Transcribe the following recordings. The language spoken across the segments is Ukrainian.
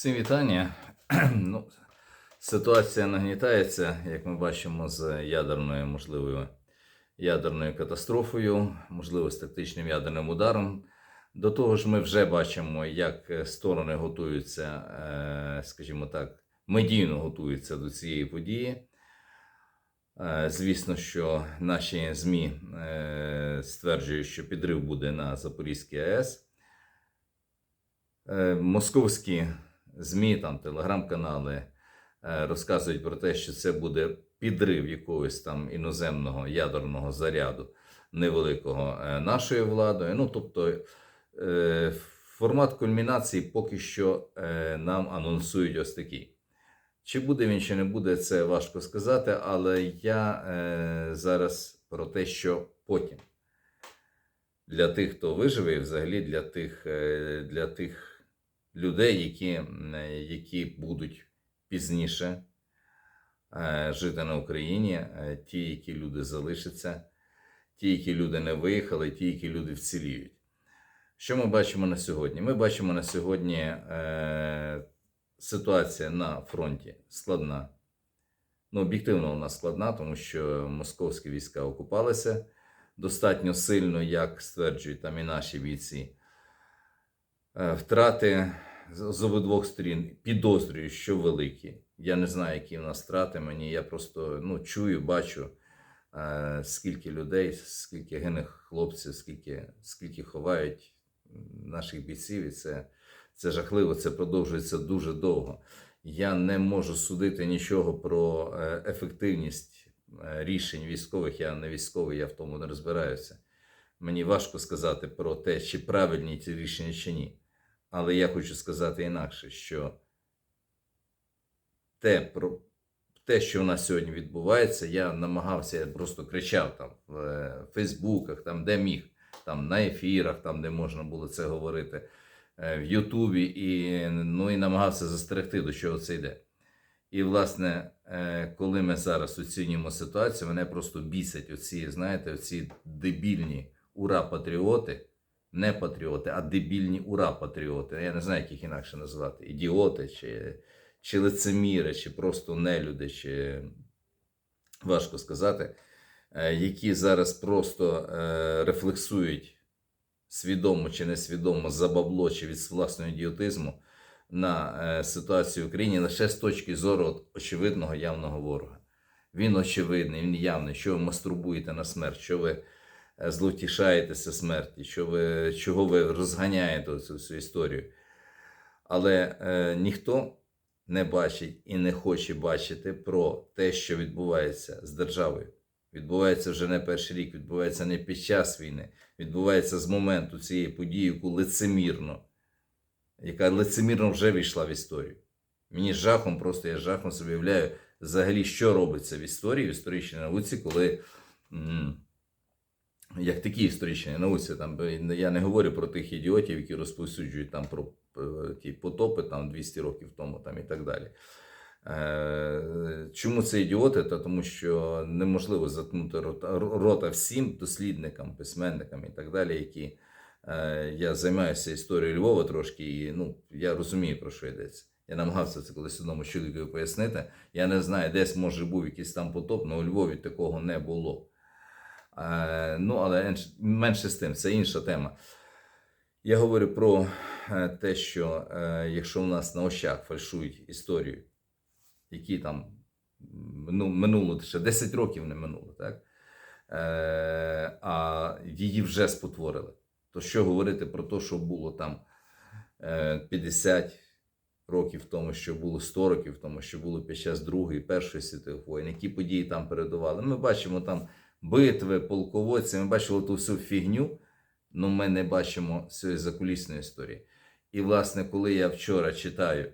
Всім вітання. Ну, ситуація нагнітається, як ми бачимо, з ядерною можливою ядерною катастрофою, можливо, з тактичним ядерним ударом. До того ж, ми вже бачимо, як сторони готуються, е, скажімо так, медійно готуються до цієї події. Е, Звісно, що наші ЗМІ е, стверджують, що підрив буде на Запорізькій АЕС. Московські ЗМІ, там телеграм-канали е, розказують про те, що це буде підрив якогось там іноземного ядерного заряду невеликого е, нашою владою. Ну, тобто, е, формат кульмінації поки що нам анонсують ось такий. Чи буде він, чи не буде, це важко сказати, але я зараз про те, що потім. Для тих, хто виживе, і взагалі для тих, для тих людей, які, е, які будуть пізніше е, жити на Україні, е, ті, які люди залишаться, ті, які люди не виїхали, ті, які люди вціліють. Що ми бачимо на сьогодні? Ми бачимо на сьогодні е, ситуація на фронті складна. Ну, об'єктивно вона складна, тому що московські війська окупалися достатньо сильно, як стверджують там і наші бійці. Е, Втрати з обидвох сторін підозрюю, що великі. Я не знаю, які в нас втрати мені. Я просто ну, чую, бачу, е, скільки людей, скільки гине хлопців, скільки, скільки ховають наших бійців. І це, це жахливо, це продовжується дуже довго. Я не можу судити нічого про е, ефективність рішень військових. Я не військовий, я в тому не розбираюся. Мені важко сказати про те, чи правильні ці рішення, чи ні. Але я хочу сказати інакше, що те, про, те, що у нас сьогодні відбувається, я намагався, я просто кричав там в е, Фейсбуках, там, де міг, там на ефірах, там, де можна було це говорити, е, в Ютубі, і, ну, і намагався застерегти, до чого це йде. І, власне, е, коли ми зараз оцінюємо ситуацію, мене просто бісять оці, знаєте, оці дебільні ура-патріоти не патріоти, а дебільні ура-патріоти. Я не знаю, як їх інакше назвати. Ідіоти, чи, чи лицеміри, чи просто нелюди, чи важко сказати, е, які зараз просто е, рефлексують свідомо чи несвідомо за бабло чи від власного ідіотизму на е, ситуацію в Україні лише з точки зору очевидного явного ворога. Він очевидний, він явний, що ви мастурбуєте на смерть, що ви зловтішаєтеся смерті, що ви, чого ви розганяєте цю всю історію. Але е, ніхто не бачить і не хоче бачити про те, що відбувається з державою. Відбувається вже не перший рік, відбувається не під час війни, відбувається з моменту цієї події, яку лицемірно, яка лицемірно вже війшла в історію. Мені жахом, просто я жахом собі уявляю, взагалі, що робиться в історії, в історичній науці, коли. Як такі історичні науці, там я не говорю про тих ідіотів, які розповсюджують там про е, ті потопи там 200 років тому там і так далі. Е, Чому це ідіоти? Та тому що неможливо заткнути рота, рота всім дослідникам, письменникам і так далі, які е, я займаюся історією Львова трошки, і ну, я розумію, про що йдеться. Я намагався це колись одному чоловікові пояснити. Я не знаю, десь може був якийсь там потоп, але у Львові такого не було. Е, Ну, але менше з тим, це інша тема. Я говорю про е, те, що е, якщо у нас на очах фальшують історію, які там ну, минуло ще 10 років не минуло, так? А її вже спотворили. То що говорити про те, що було там е, 50 років тому, що було 100 років тому, що було під час Другої, Першої світових воєн, які події там передували. Ми бачимо там битви, полководці, ми бачили ту всю фігню, але ми не бачимо цієї закулісної історії. І, власне, коли я вчора читаю,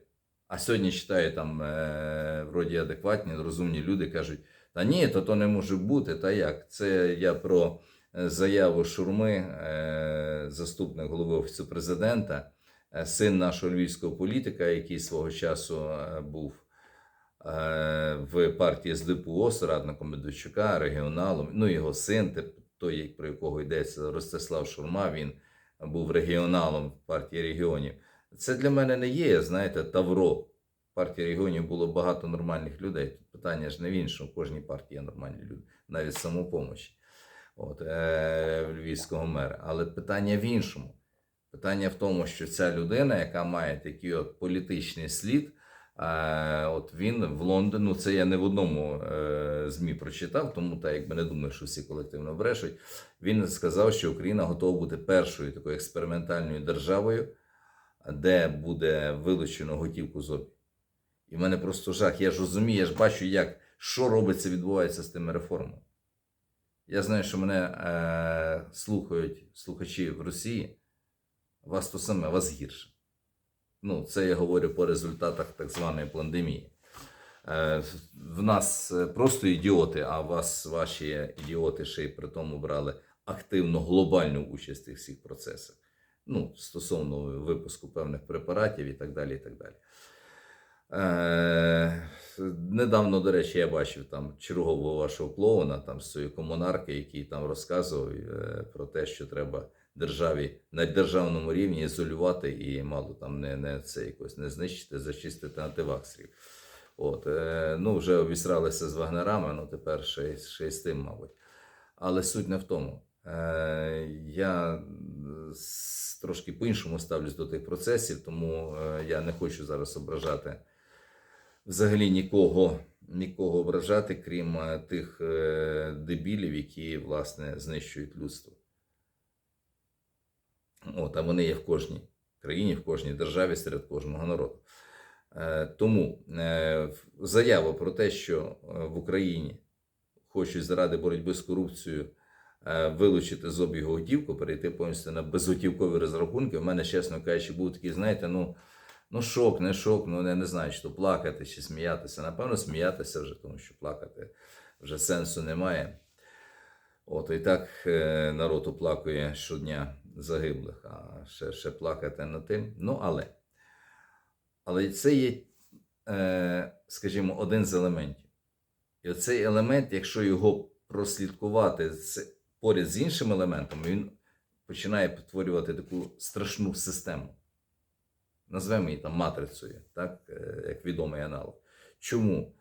а сьогодні читаю там е, вроді адекватні, розумні люди кажуть, та ні, то то не може бути, та як? Це я про е, заяву Шурми, е, заступник голови Офісу президента, е, син нашого львівського політика, який свого часу е, був в партії СДПУ, радником Медведчука, регіоналом, ну його син, той, про якого йдеться Ростислав Шурма, він був регіоналом в партії регіонів. Це для мене не є, знаєте, тавро. В партії регіонів було багато нормальних людей. Тут питання ж не в іншому. Кожній партії є нормальні люди, навіть самопомочі от, е, львівського мера. Але питання в іншому. Питання в тому, що ця людина, яка має такий от політичний слід, е, от він в Лондоні, ну це я не в одному е, ЗМІ прочитав, тому та якби не думаю, що всі колективно брешуть. Він сказав, що Україна готова бути першою такою експериментальною державою, де буде вилучено готівку з обігу. І в мене просто жах. Я ж розумію, я ж бачу, як що робиться, відбувається з тими реформами. Я знаю, що мене е, слухають слухачі в Росії. Вас то саме, вас гірше. Ну, це я говорю по результатах так званої пандемії. Е, в нас е, просто ідіоти, а вас ваші ідіоти ще й при тому брали активну глобальну участь цих всіх процесах. Ну, стосовно випуску певних препаратів і так далі. І так далі. Е, недавно, до речі, я бачив там чергового вашого клоуна, там з цієї комунарки, який там розказував е, про те, що треба державі на державному рівні ізолювати і мало там не, не це якось не знищити, зачистити антиваксерів. От, е, ну, вже обісралися з вагнерами, ну тепер ще, ще й з тим, мабуть. Але суть не в тому. Е, я трошки по-іншому ставлюсь до тих процесів, тому е, я не хочу зараз ображати взагалі нікого, нікого ображати, крім е, тих е, дебілів, які власне знищують людство. От, а вони є в кожній країні, в кожній державі, серед кожного народу. Е, Тому е, заява про те, що е, в Україні хочуть заради боротьби з корупцією вилучити з обігу готівку, перейти повністю на безготівкові розрахунки. У мене, чесно кажучи, був такий, знаєте, ну, ну шок, не шок, ну я не знаю, чи то плакати, чи сміятися. Напевно, сміятися вже, тому що плакати вже сенсу немає. От і так народ оплакує щодня загиблих, а ще, ще плакати над тим. Ну, але, але це є, е, скажімо, один з елементів. І оцей елемент, якщо його прослідкувати поряд з іншими елементами, він починає потворювати таку страшну систему. Назвемо її там матрицею, так, е, як відомий аналог. Чому?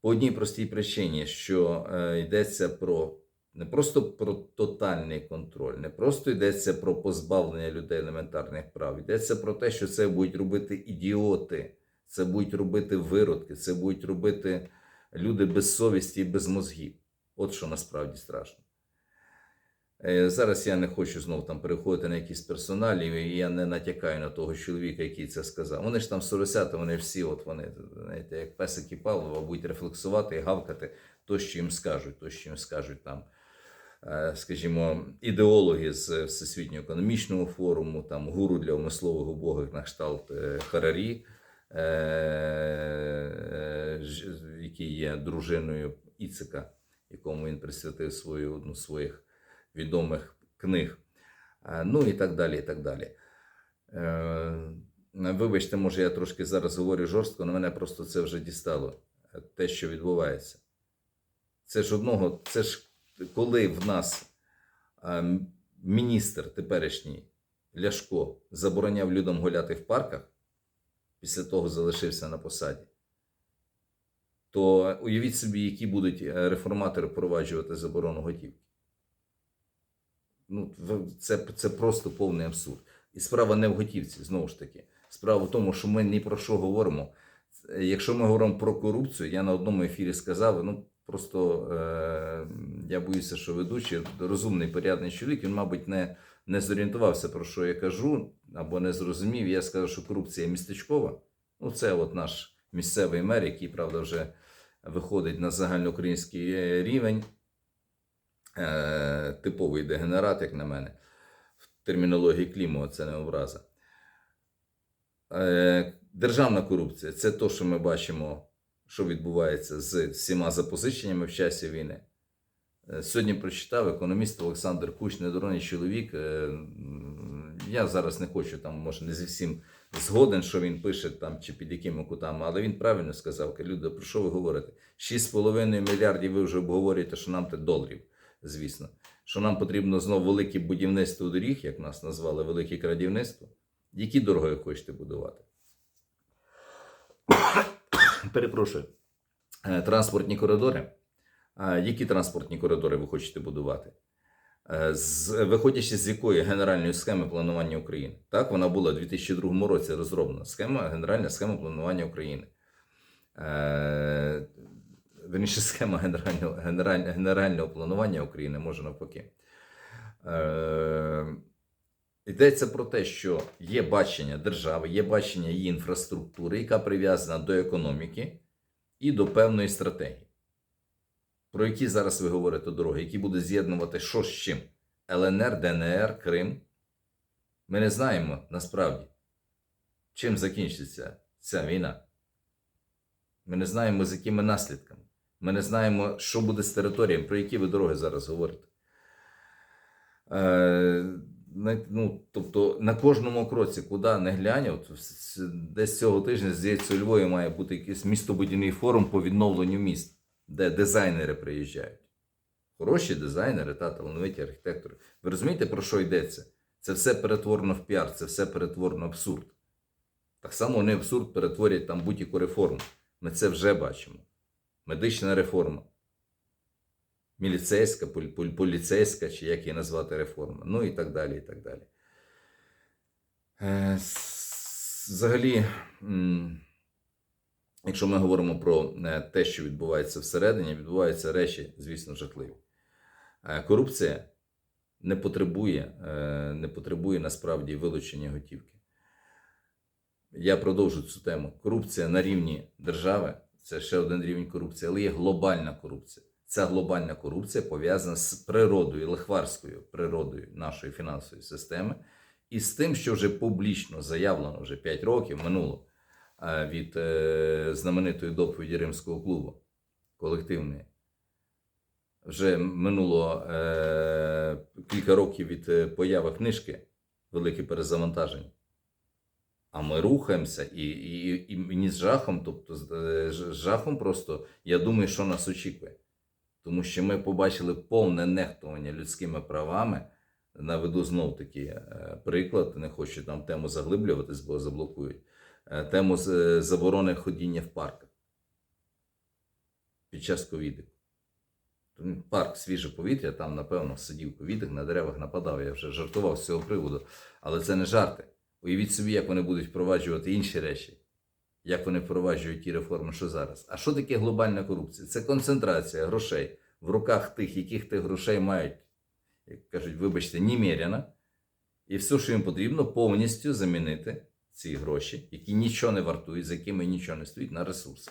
По одній простій причині, що е, йдеться про не просто про тотальний контроль, не просто йдеться про позбавлення людей елементарних прав, йдеться про те, що це будуть робити ідіоти, це будуть робити виродки, це будуть робити люди без совісті і без мозгів. От що насправді страшно. Е, Зараз я не хочу знову там переходити на якісь персоналі, і я не натякаю на того чоловіка, який це сказав. Вони ж там соросята, вони всі, от вони, знаєте, як песики Павлова, будуть рефлексувати і гавкати то, що їм скажуть, то, що їм скажуть там, скажімо, ідеологи з Всесвітнього економічного форуму, там гуру для умислових убогих на кшталт е, Харарі, е, е, який є дружиною Іцика, якому він присвятив свою одну з своїх відомих книг. Е, Ну і так далі. і так далі. Е, Вибачте, може, я трошки зараз говорю жорстко, але мене просто це вже дістало. е, Те, що відбувається. Це ж одного, це ж коли в нас е, міністр теперішній Ляшко забороняв людям гуляти в парках, після того залишився на посаді. То уявіть собі, які будуть е, реформатори впроваджувати заборону готівки. Ну, це, це просто повний абсурд. І справа не в готівці, знову ж таки. Справа в тому, що ми ні про що говоримо. Е, Якщо ми говоримо про корупцію, я на одному ефірі сказав, ну просто е, я боюся, що ведучий розумний, порядний чоловік, він, мабуть, не, не зорієнтувався, про що я кажу, або не зрозумів. Я сказав, що корупція містечкова. Ну, це от наш місцевий мер, який, правда, вже виходить на загальноукраїнський е, рівень. Е, типовий дегенерат, як на мене. В термінології Клімова це не образа. Е, державна корупція це те, що ми бачимо, що відбувається з всіма запозиченнями в часі війни. Е, Сьогодні прочитав економіст Олександр Куч, недоронний чоловік. Е, Я зараз не хочу там, може, не зі всім згоден, що він пише там чи під якими кутами, але він правильно сказав, люди, про що ви говорите? 6,5 мільярдів ви вже обговорюєте, що нам те доларів, звісно. Що нам потрібно знову велике будівництво доріг, як нас назвали велике крадівництво. Які дороги хочете будувати? Перепрошую. Е, Транспортні коридори. Е, Які транспортні коридори ви хочете будувати? Е, З, виходячи з якої генеральної схеми планування України? Так, вона була у 2002 році розроблена. Схема, генеральна схема планування України. Е, верніше, схема генерального, генераль, генерального планування України, може навпаки. Е, йдеться про те, що є бачення держави, є бачення її інфраструктури, яка прив'язана до економіки і до певної стратегії. Про які зараз ви говорите дороги, які будуть з'єднувати що з чим? ЛНР, ДНР, Крим. Ми не знаємо насправді, чим закінчиться ця війна. Ми не знаємо, з якими наслідками. Ми не знаємо, що буде з територіями, про які ви дороги зараз говорите. Е, ну, тобто на кожному кроці, куди не глянь, от десь цього тижня, здається, у Львові має бути якийсь містобудівний форум по відновленню міст, де дизайнери приїжджають. Хороші дизайнери та талановиті архітектори. Ви розумієте, про що йдеться? Це все перетворено в піар, це все перетворено в абсурд. Так само вони абсурд перетворять там будь-яку реформу. Ми це вже бачимо. Медична реформа, міліцейська, полі- полі- поліцейська, чи як її назвати реформа. Ну і так далі. і так далі. Е, Взагалі, якщо ми говоримо про е, те, що відбувається всередині, відбуваються речі, звісно, жахливі. Е, Корупція не потребує, не потребує насправді вилучення готівки. Я продовжу цю тему. Корупція на рівні держави це ще один рівень корупції, але є глобальна корупція. Ця глобальна корупція пов'язана з природою, лихварською природою нашої фінансової системи і з тим, що вже публічно заявлено вже 5 років минуло е, від е, знаменитої доповіді Римського клубу колективної. Вже минуло е, кілька років від е, появи книжки Велике перезавантаження. А ми рухаємося і, і, і мені з жахом, тобто з жахом просто я думаю, що нас очікує. Тому що ми побачили повне нехтування людськими правами. Наведу знов таки е, приклад, не хочу там тему заглиблюватись, бо заблокують. Е, Тему е, заборони ходіння в парках під час ковіду. Парк свіже повітря, там, напевно, сидів ковідик, на деревах нападав. Я вже жартував з цього приводу. Але це не жарти. Уявіть собі, як вони будуть впроваджувати інші речі, як вони впроваджують ті реформи, що зараз. А що таке глобальна корупція? Це концентрація грошей в руках тих, яких тих грошей мають, як кажуть, вибачте, немерено. І все, що їм потрібно, повністю замінити ці гроші, які нічого не вартують, за якими нічого не стоїть, на ресурси.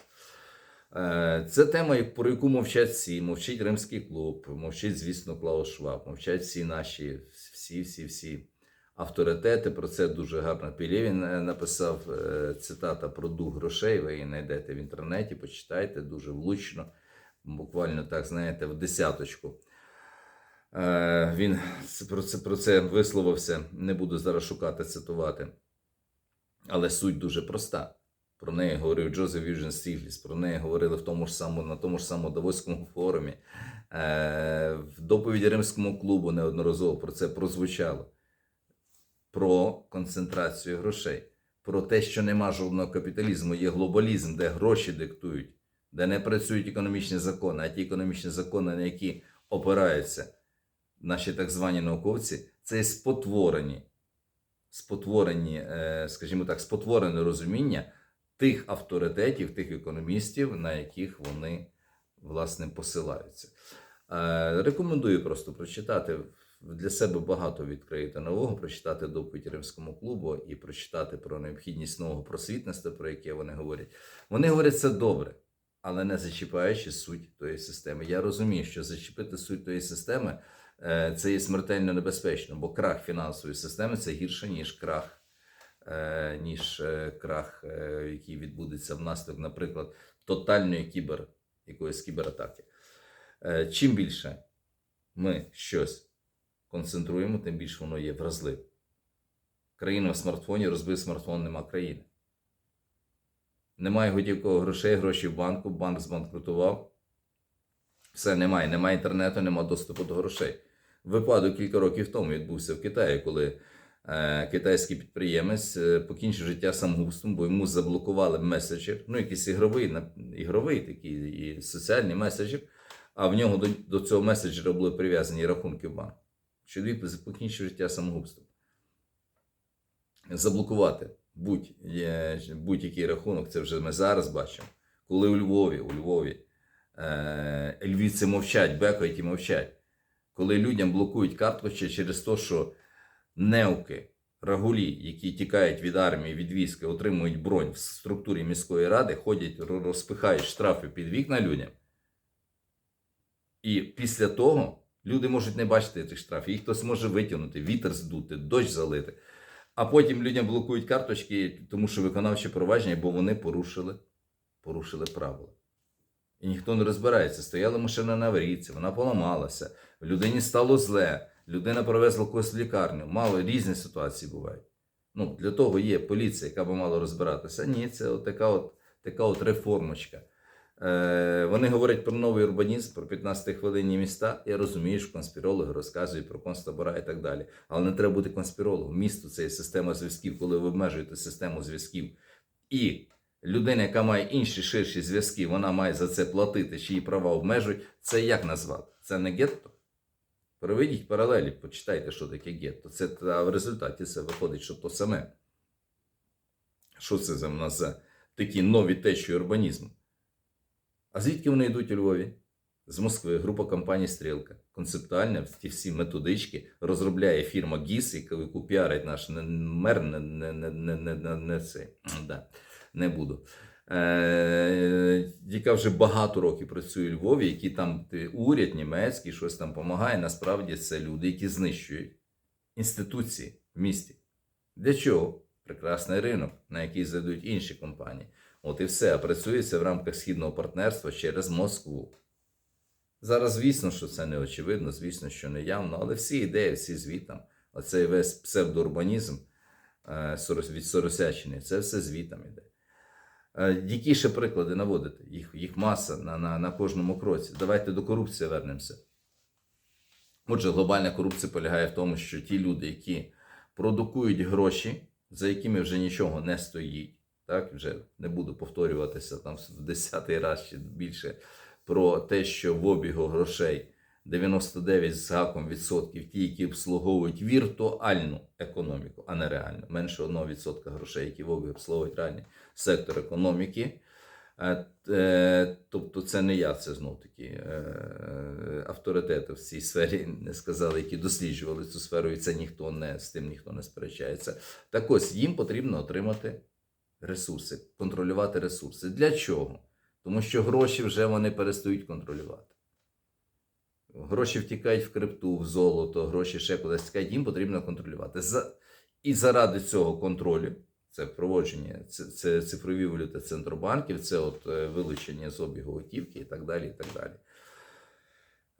Е, Це тема, про яку мовчать всі. Мовчить Римський клуб, мовчить, звісно, Клаус Шваб, мовчать всі наші, всі, всі, всі авторитети. Про це дуже гарно Пілєвін е, написав е, цитата про дух грошей. Ви її знайдете в інтернеті, почитайте дуже влучно, буквально так, знаєте, в десяточку. Е, Він про це, про це висловився. Не буду зараз шукати, цитувати. Але суть дуже проста. Про неї говорив Джозеф Юджин Стігліс, про неї говорили в тому ж самому, на тому ж самому Давоському форумі. В доповіді Римському клубу неодноразово про це прозвучало. Про концентрацію грошей, про те, що нема жодного капіталізму, є глобалізм, де гроші диктують, де не працюють економічні закони, а ті економічні закони, на які опираються наші так звані науковці, це спотворені, спотворені, е, скажімо так, спотворене розуміння тих авторитетів, тих економістів, на яких вони власне посилаються. Е, Рекомендую просто прочитати для себе багато відкриєте нового, прочитати доповідь Римському клубу і прочитати про необхідність нового просвітництва, про яке вони говорять. Вони говорять це добре, але не зачіпаючи суть тої системи. Я розумію, що зачепити суть тої системи е, це є смертельно небезпечно, бо крах фінансової системи це гірше, ніж крах, е, ніж е, крах, який відбудеться внаслідок, наприклад, тотальної кібер, якоїсь кібератаки. Чим більше ми щось концентруємо, тим більше воно є вразливим. Країна в смартфоні, розбив смартфон, нема країни. Немає готівкових грошей, гроші в банку, банк збанкрутував. Все немає, немає інтернету, немає доступу до грошей. Випадок кілька років тому відбувся в Китаї, коли е, китайський підприємець е, покінчив життя самогубством, бо йому заблокували меседжер, ну якийсь ігровий, ігровий такий і соціальний меседжер, а в нього до, до цього меседжера були прив'язані рахунки в банк. Чоловік покінчив життя самогубством. Заблокувати є- будь-який рахунок, це вже ми зараз бачимо. Коли у Львові, у Львові е, львівці мовчать, бекають і мовчать. Коли людям блокують карточки через те, що неуки, рагулі, які тікають від армії, від війська, отримують бронь в структурі міської ради, ходять, розпихають штрафи під вікна людям. І після того люди можуть не бачити цих штрафів. Їх хтось може витягнути, вітер здути, дощ залити. А потім людям блокують карточки, тому що виконавче провадження, бо вони порушили, порушили правила. І ніхто не розбирається. Стояла машина на аварійці, вона поламалася, людині стало зле, людина привезла когось в лікарню. Мало різні ситуації бувають. Ну, для того є поліція, яка би мала розбиратися. Ні, це от така от, така от реформочка. Е, вони говорять про новий урбанізм, про 15 хвилинні міста. Я розумію, що конспірологи розказують про концтабора і так далі. Але не треба бути конспірологом. Місто це є система зв'язків, коли ви обмежуєте систему зв'язків. І людина, яка має інші ширші зв'язки, вона має за це платити, чиї права обмежують. Це як назвати? Це не гетто? Проведіть паралелі, почитайте, що таке гетто. Це а в результаті це виходить, що то саме. Що це за нас за такі нові течії урбанізму? А звідки вони йдуть у Львові? З Москви, група компаній Стрілка. Концептуально ті всі методички розробляє фірма ГІС, яку піарить наш мер, не, не, не, не, не, не, не це. Да, не буду. Е, яка вже багато років працює у Львові, які там уряд німецький щось там допомагає. Насправді це люди, які знищують інституції в місті. Для чого? Прекрасний ринок, на який зайдуть інші компанії. От і все. А працюється в рамках східного партнерства через Москву. Зараз, звісно, що це не очевидно, звісно, що не явно, але всі ідеї, всі звітам, оцей весь псевдоурбанізм е, від Соросячини, це все звітам іде. Е, Які ще приклади наводити? Їх, їх маса на, на, на кожному кроці. Давайте до корупції вернемося. Отже, глобальна корупція полягає в тому, що ті люди, які продукують гроші, за якими вже нічого не стоїть, так, вже не буду повторюватися там в десятий раз чи більше про те, що в обігу грошей 99 з гаком відсотків ті, які обслуговують віртуальну економіку, а не реальну. Менше 1% грошей, які в обіг обслуговують реальний сектор економіки. Е, е, Тобто це не я, це знов таки е, авторитети в цій сфері не сказали, які досліджували цю сферу, і це ніхто не з тим ніхто не сперечається. Так ось їм потрібно отримати ресурси, контролювати ресурси. Для чого? Тому що гроші вже вони перестають контролювати. Гроші втікають в крипту, в золото, гроші ще кудись тікають, їм потрібно контролювати. За... І заради цього контролю, це впровадження, це, це цифрові валюти центробанків, це от е, вилучення з обігу готівки і так далі. І так далі.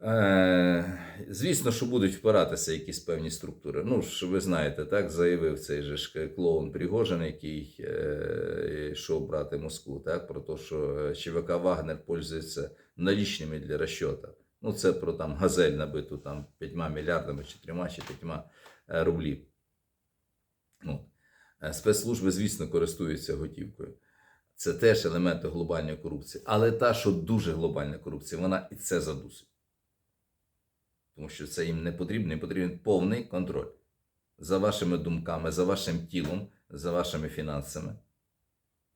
Е, звісно, що будуть впиратися якісь певні структури. Ну, ж ви знаєте, так заявив цей же ж клоун Пригожин, який е, йшов брати Москву, так, про те, що ЧВК Вагнер пользується налічними для розчота. Ну, це про там газель набиту там 5 мільярдами чи 3 чи 5 е, рублів. Ну, е, спецслужби, звісно, користуються готівкою. Це теж елементи глобальної корупції. Але та, що дуже глобальна корупція, вона і це задусить. Тому що це їм не потрібно, їм потрібен повний контроль за вашими думками, за вашим тілом, за вашими фінансами,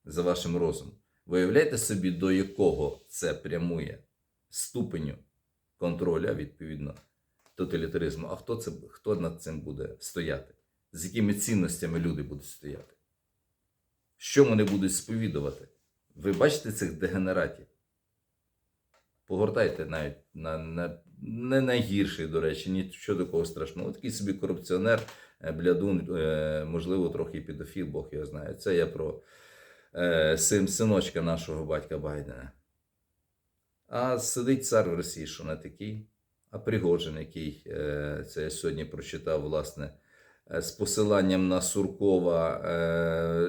за вашим розумом. Виявляєте собі, до якого це прямує ступеню контролю, відповідно, тоталітаризму. А хто, це, хто над цим буде стояти? З якими цінностями люди будуть стояти? Що вони будуть сповідувати? Ви бачите цих дегенератів? Погортайте навіть на, на не найгірший, до речі, нічого такого страшного. Такий собі корупціонер, е, блядун, е, можливо, трохи і педофіл, Бог його знає. Це я про е, син, синочка нашого батька Байдена. А сидить цар в Росії, що не такий. А Пригожин, який це я сьогодні прочитав, власне, з посиланням на Суркова.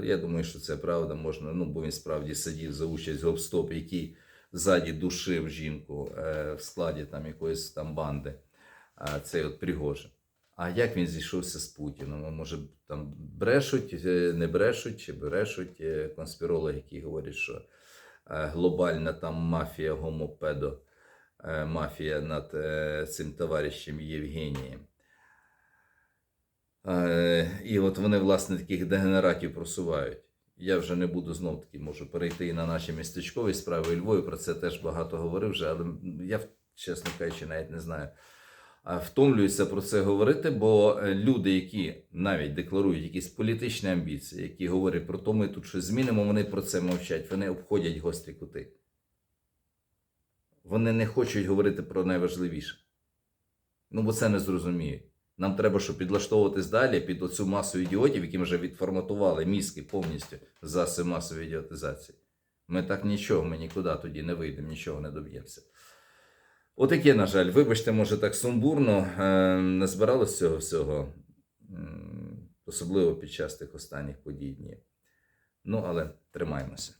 Я думаю, що це правда можна, ну, бо він справді сидів за участь в гопстоп, який ззаді душив жінку е, в складі там якоїсь там банди. Цей от Пригожин. А як він зійшовся з Путіном? Може, там брешуть, е, не брешуть, чи брешуть е, конспірологи, які говорять, що глобальна там мафія гомопедо, мафія над цим товаришем Євгенієм. І от вони, власне, таких дегенератів просувають. Я вже не буду знов таки, можу перейти і на наші містечкові справи у Львові. Про це теж багато говорив вже, але я, чесно кажучи, навіть не знаю. Втомлююся про це говорити, бо е, люди, які навіть декларують якісь політичні амбіції, які говорять про те, ми тут щось змінимо, вони про це мовчать, вони обходять гострі кути. Вони не хочуть говорити про найважливіше. Ну, бо це не зрозуміють. Нам треба, щоб підлаштовуватись далі під оцю масу ідіотів, які вже відформатували мізки повністю засоби масової ідіотизації. Ми так нічого, ми нікуди тоді не вийдемо, нічого не доб'ємося. Отаке, на жаль, вибачте, може так сумбурно, е, не збиралося цього всього, особливо під час тих останніх подій днів. Ну, але тримаємося.